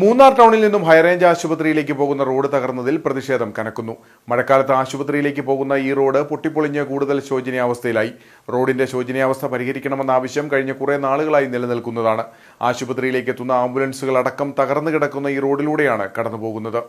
മൂന്നാർ ടൗണിൽ നിന്നും ഹൈറേഞ്ച് ആശുപത്രിയിലേക്ക് പോകുന്ന റോഡ് തകർന്നതിൽ പ്രതിഷേധം കനക്കുന്നു. മഴക്കാലത്ത് ആശുപത്രിയിലേക്ക് പോകുന്ന ഈ റോഡ് പൊട്ടിപ്പൊളിഞ്ഞ് കൂടുതൽ ശോചനീയാവസ്ഥയിലായി. റോഡിന്റെ ശോചനീയാവസ്ഥ പരിഹരിക്കണമെന്ന ആവശ്യം കഴിഞ്ഞ കുറേ നാളുകളായി നിലനിൽക്കുന്നതാണ്. ആശുപത്രിയിലേക്ക് എത്തുന്ന ആംബുലൻസുകൾ അടക്കം തകർന്നു കിടക്കുന്ന ഈ റോഡിലൂടെയാണ് കടന്നുപോകുന്നത്.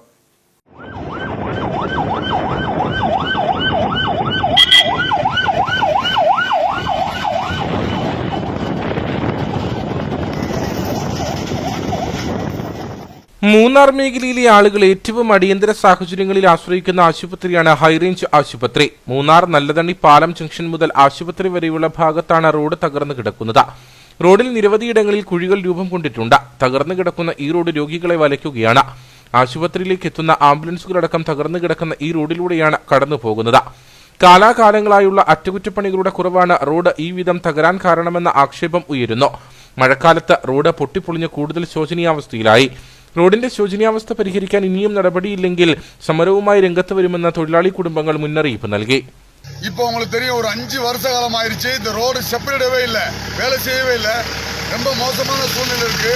മൂന്നാർ മേഖലയിലെ ആളുകൾ ഏറ്റവും അടിയന്തര സാഹചര്യങ്ങളിൽ ആശ്രയിക്കുന്ന ആശുപത്രിയാണ് ഹൈറേഞ്ച് ആശുപത്രി. മൂന്നാർ നല്ലതണ്ണി പാലം ജംഗ്ഷൻ മുതൽ ആശുപത്രി വരെയുള്ള ഭാഗത്താണ് റോഡ് തകർന്നു കിടക്കുന്നത്. റോഡിൽ നിരവധിയിടങ്ങളിൽ കുഴികൾ രൂപം കൊണ്ടിട്ടുണ്ട്. തകർന്നു കിടക്കുന്ന ഈ റോഡ് രോഗികളെ വലയ്ക്കുകയാണ്. ആശുപത്രിയിലേക്ക് എത്തുന്ന ആംബുലൻസുകളടക്കം തകർന്നു കിടക്കുന്ന ഈ റോഡിലൂടെയാണ് കടന്നു പോകുന്നത്. കാലാകാലങ്ങളായുള്ള അറ്റകുറ്റപ്പണികളുടെ കുറവാണ് റോഡ് ഈ വിധം തകരാൻ കാരണമെന്ന ആക്ഷേപം ഉയരുന്നു. മഴക്കാലത്ത് റോഡ് പൊട്ടിപ്പൊളിഞ്ഞ് കൂടുതൽ ശോചനീയാവസ്ഥയിലായി. റോഡിന്റെ ശോചനീയാവസ്ഥ പരിഹരിക്കാൻ ഇനിയും നടപടിയില്ലെങ്കിൽ സമരവുമായി രംഗത്ത് വരുമെന്ന് തൊഴിലാളി കുടുംബങ്ങൾ മുന്നറിയിപ്പ് നൽകി இப்போ உங்களுக்கு தெரியும் ஒரு அஞ்சு வருஷ காலம் ஆயிருச்சு இந்த ரோடு செப்பரேட்டவே இல்லை வேலை செய்யவே இல்லை ரொம்ப மோசமான சூழ்நிலை இருக்கு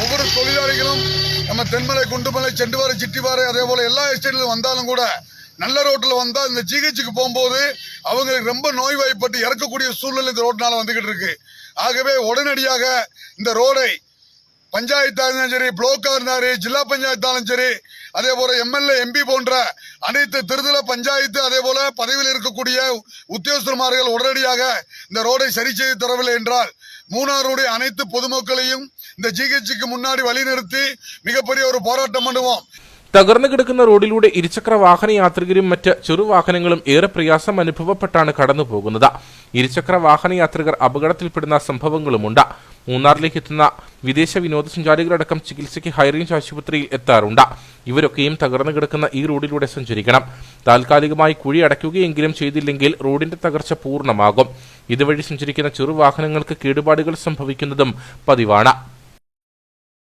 ஒவ்வொரு தொழிலாளிகளும் நம்ம தென்மலை குண்டுமலை செண்டுவாரை சிட்டிவாரை அதே போல எல்லா எஸ்டேட்ல வந்தாலும் கூட நல்ல ரோட்டில் வந்தா இந்த ஜிஹெச்சுக்கு போகும்போது அவங்களுக்கு ரொம்ப நோய்வாய்ப்பட்டு இறக்கக்கூடிய சூழ்நிலை இந்த ரோட்னால வந்துகிட்டு இருக்கு ஆகவே உடனடியாக இந்த ரோடை பஞ்சாயத்தா இருந்தாலும் சரி பிளாக்கா இருந்தாலும் ஜில்லா பஞ்சாயத்தாலும் சரி அதே போல எம்எல்ஏ எம்பி போன்ற அனைத்து திருதல பஞ்சாயத்து அதே போல பதவியில் இருக்கக்கூடிய உத்தியோகஸ்தர்மார்கள் உடனடியாக இந்த ரோடை சரி செய்து தரவில்லை என்றால் மூணாறுடைய அனைத்து பொதுமக்களையும் இந்த ஜிஹெச்சுக்கு முன்னாடி வழிநிறுத்தி மிகப்பெரிய ஒரு போராட்டம் பண்ணுவோம் തകർന്നു കിടക്കുന്ന റോഡിലൂടെ ഇരുചക്ര വാഹന യാത്രികരും മറ്റ് ചെറുവാഹനങ്ങളും ഏറെ പ്രയാസം അനുഭവപ്പെട്ടാണ് കടന്നു പോകുന്നത് ഇരുചക്ര വാഹന യാത്രികർ അപകടത്തിൽപ്പെടുന്ന സംഭവങ്ങളുമുണ്ട് മൂന്നാറിലേക്ക് എത്തുന്ന വിദേശ വിനോദസഞ്ചാരികളടക്കം ചികിത്സയ്ക്ക് ഹൈറേഞ്ച് ആശുപത്രിയിൽ എത്താറുണ്ട്. ഇവരൊക്കെയും തകർന്നു കിടക്കുന്ന ഈ റോഡിലൂടെ സഞ്ചരിക്കണം. താൽക്കാലികമായി കുഴി അടയ്ക്കുകയെങ്കിലും ചെയ്തില്ലെങ്കിൽ റോഡിന്റെ തകർച്ച പൂർണമാകും. ഇതുവഴി സഞ്ചരിക്കുന്ന ചെറുവാഹനങ്ങൾക്ക് കേടുപാടുകൾ സംഭവിക്കുന്നതും പതിവാണ്.